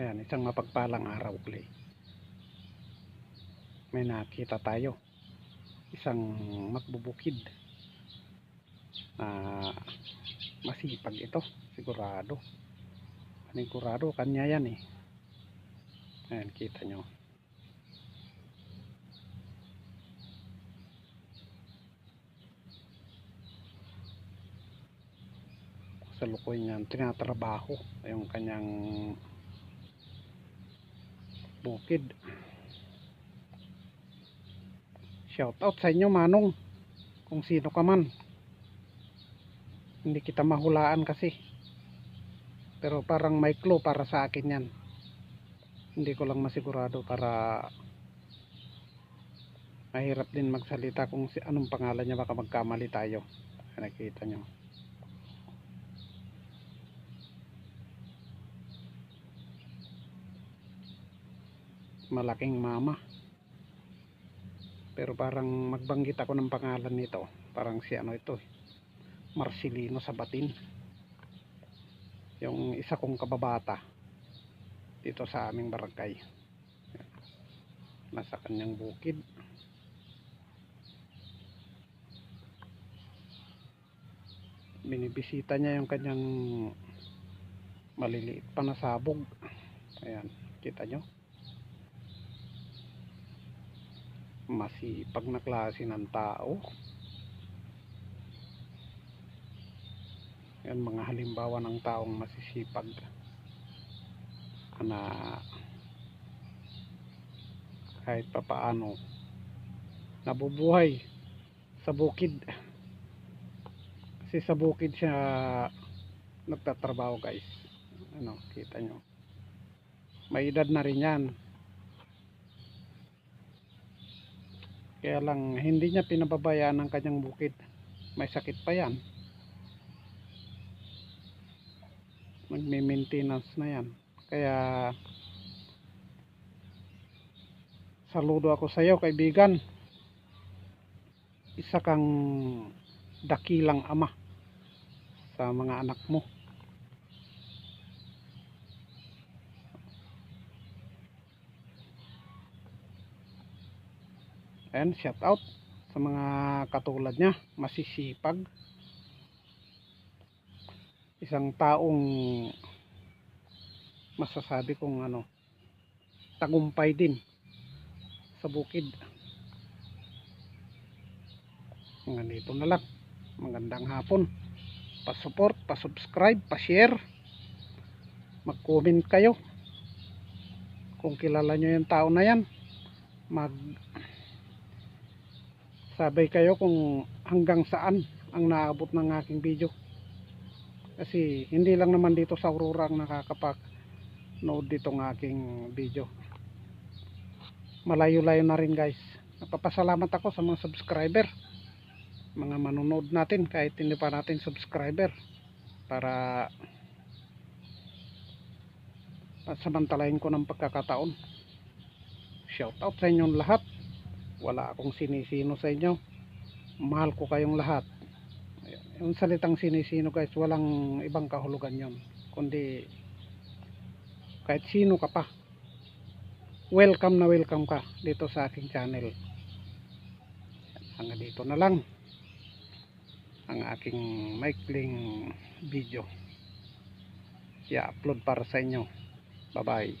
Ayan, isang mapagpalang araw ulit. May nakita tayo. Isang magbubukid. Na masipag ito. Sigurado. Panigurado, kanya yan eh. Ayan, kita nyo. Sa lukoy niyan, tinatrabaho yung kanyang bukid. Shout out sa inyo Manong. Kung sino ka man. Hindi kita mahulaan kasi. Pero parang may clue para sa akin yan. Hindi ko lang masigurado para mahirap din magsalita kung si anong pangalan niya baka magkamali tayo. Nakita nyo. Malaking mama. Pero parang magbanggit ako ng pangalan nito. Parang si ano ito eh, Marcelino Sabatin yung isa kong kababata dito sa aming barangay. Nasa kanyang bukid. Binibisita niya yung kanyang maliliit pa na sabog. Ayan kita nyo masipag na klase ng tao. Yan mga halimbawa ng taong masisipag na kahit papaano nabubuhay sa bukid. Kasi sa bukid siya nagtatrabaho guys. Ano kita nyo? May edad na rin yan Kaya lang hindi niya pinababayaan ang kanyang bukid. May sakit pa yan. Magme-maintenance na yan. Kaya saludo ako sa iyo kaibigan. Isa kang dakilang ama sa mga anak mo. Ayan, shout out sa mga katulad niya, masisipag. Isang taong masasabi kong ano, tagumpay din sa bukid. Hanggang dito na lang. Magandang hapon. Pa-support, pa-subscribe, pa-share. Mag-comment kayo. Kung kilala nyo yung tao na yan, mag sabay kayo kung hanggang saan ang naabot ng aking video. Kasi hindi lang naman dito sa Aurora ang nakakapag nood dito ng aking video. Malayo-layo na rin guys. Napapasalamat ako sa mga subscriber. Mga manonood natin kahit hindi pa natin subscriber para samantalahin ko ng pagkakataon. Shout out sa inyong lahat wala akong sinisino sa inyo. Mahal ko kayong lahat. Yung salitang sinisino guys walang ibang kahulugan yon kundi kahit sino ka pa welcome na welcome ka dito sa aking channel. Hanggang dito na lang ang aking maikling video. I-upload para sa inyo. Bye bye